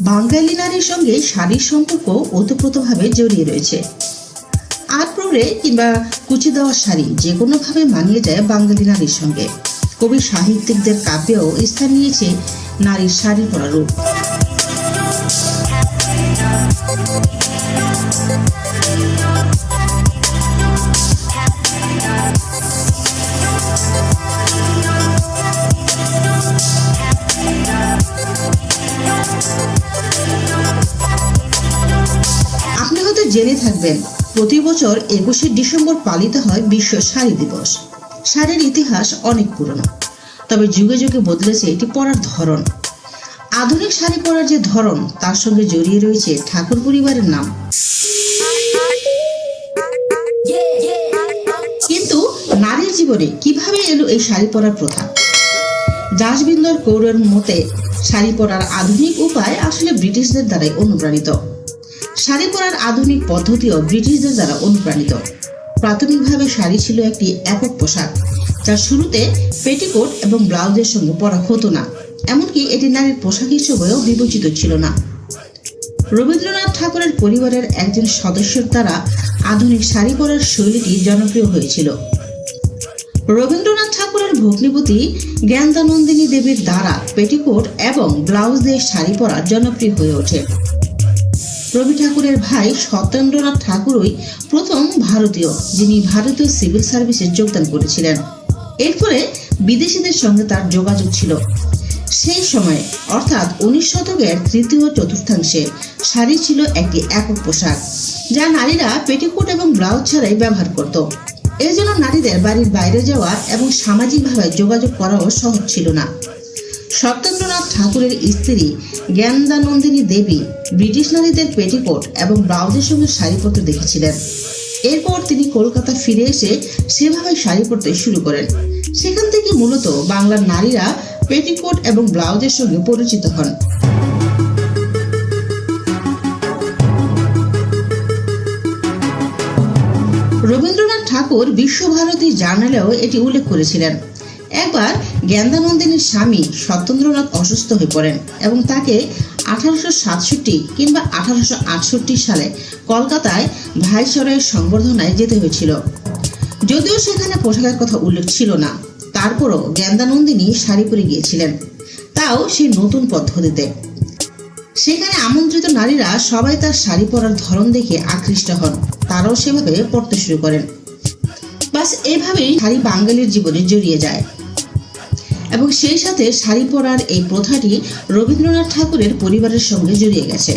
বাঙালি নারীর সঙ্গে শাড়ির সম্পর্ক ওতপ্রোতভাবে জড়িয়ে রয়েছে। প্ররে কিংবা কুচি দেওয়া শাড়ি যে কোনোভাবে মানিয়ে যায় বাঙালি নারীর সঙ্গে। কবি সাহিত্যিকদের কাব্যেও স্থান নিয়েছে নারীর শাড়ি পরা রূপ। আপনি হয়তো জেনে থাকবেন, প্রতি বছর একুশে ডিসেম্বর পালিত হয় বিশ্ব শাড়ি দিবস। শাড়ির ইতিহাস অনেক পুরনো, তবে যুগে যুগে বদলেছে এটি পরার ধরন। আধুনিক শাড়ি পরার যে ধরন, তার সঙ্গে জড়িয়ে রয়েছে ঠাকুর পরিবারের নাম। জীবনে কীভাবে এলো এই শাড়ি পরার প্রথা? জাসবিন্দর কৌরের মতে, শাড়ি পরার আধুনিক উপায় আসলে ব্রিটিশদের দ্বারাই অনুপ্রাণিত। শাড়ি পরার আধুনিক পদ্ধতিও ব্রিটিশদের দ্বারা অনুপ্রাণিত। প্রাথমিকভাবে শাড়ি ছিল একটি একক পোশাক যা শুরুতে পেটিকোট এবং ব্লাউজের সঙ্গে পরা হতো না, এমনকি এটি নারীর পোশাক হিসেবেও বিবেচিত ছিল না। রবীন্দ্রনাথ ঠাকুরের পরিবারের একজন সদস্যের দ্বারা আধুনিক শাড়ি পরার শৈলীটি জনপ্রিয় হয়েছিল। রবীন্দ্রনাথ ঠাকুরের ভগ্নিপতি জ্ঞানদানন্দিনী দেবীর দ্বারা পেটিকোট এবং ব্লাউজ দিয়ে শাড়ি পরা জনপ্রিয় হয়ে ওঠে। রবি ঠাকুরের ভাই সত্যেন্দ্রনাথ ঠাকুরই প্রথম ভারতীয়, যিনি ভারতীয় সিভিল সার্ভিসে যোগদান করেছিলেন। এরপরে বিদেশিদের সঙ্গে তার যোগাযোগ ছিল। সেই সময়ে, অর্থাৎ উনিশ শতকের তৃতীয় চতুর্থাংশে, শাড়ি ছিল একটি একক পোশাক, যা নারীরা পেটিকোট এবং ব্লাউজ ছাড়াই ব্যবহার করত। এর জন্য নারীদের বাড়ির বাইরে যাওয়া এবং সামাজিকভাবে যোগাযোগ করাও সহজ ছিল না। সত্যেন্দ্রনাথ ঠাকুরের স্ত্রী জ্ঞানদানন্দিনী দেবী ব্রিটিশ নারীদের পেটিকোট এবং ব্লাউজের সঙ্গে শাড়ি পরতে দেখেছিলেন। এরপর তিনি কলকাতা ফিরে এসে সেভাবে শাড়ি পরতে শুরু করেন। সেখান থেকে মূলত বাংলার নারীরা পেটিকোট এবং ব্লাউজের সঙ্গে পরিচিত হন। রবীন্দ্রনাথ ঠাকুর বিশ্বভারতী জার্নালেও এটি উল্লেখ করেছিলেন। একবার জ্ঞানদানন্দিনীর স্বামী সত্যেন্দ্রনাথ অসুস্থ হয়ে পড়েন এবং তাকে আঠারোশো সাতষট্টি কিংবা আঠারোশো আটষট্টি সালে কলকাতায় ভাইসরয়ের সংবর্ধনায় যেতে হয়েছিল। যদিও সেখানে পোশাকের কথা উল্লেখ ছিল না, তারপরও জ্ঞানদানন্দিনী শাড়ি পরে গিয়েছিলেন। তাও সেই নতুন পদ্ধতিতে। সেখানে আমন্ত্রিত নারীরা সবাই তার শাড়ি পরার ধরন দেখে আকৃষ্ট হন। তারাও সেভাবে পড়তে শুরু করেন। বাস এভাবেই শাড়ি বাঙালির জীবনে জড়িয়ে যায়। এবং সেই সাথে শাড়ি পরার এই প্রথাটি রবীন্দ্রনাথ ঠাকুরের পরিবারের সঙ্গে জড়িয়ে গেছে।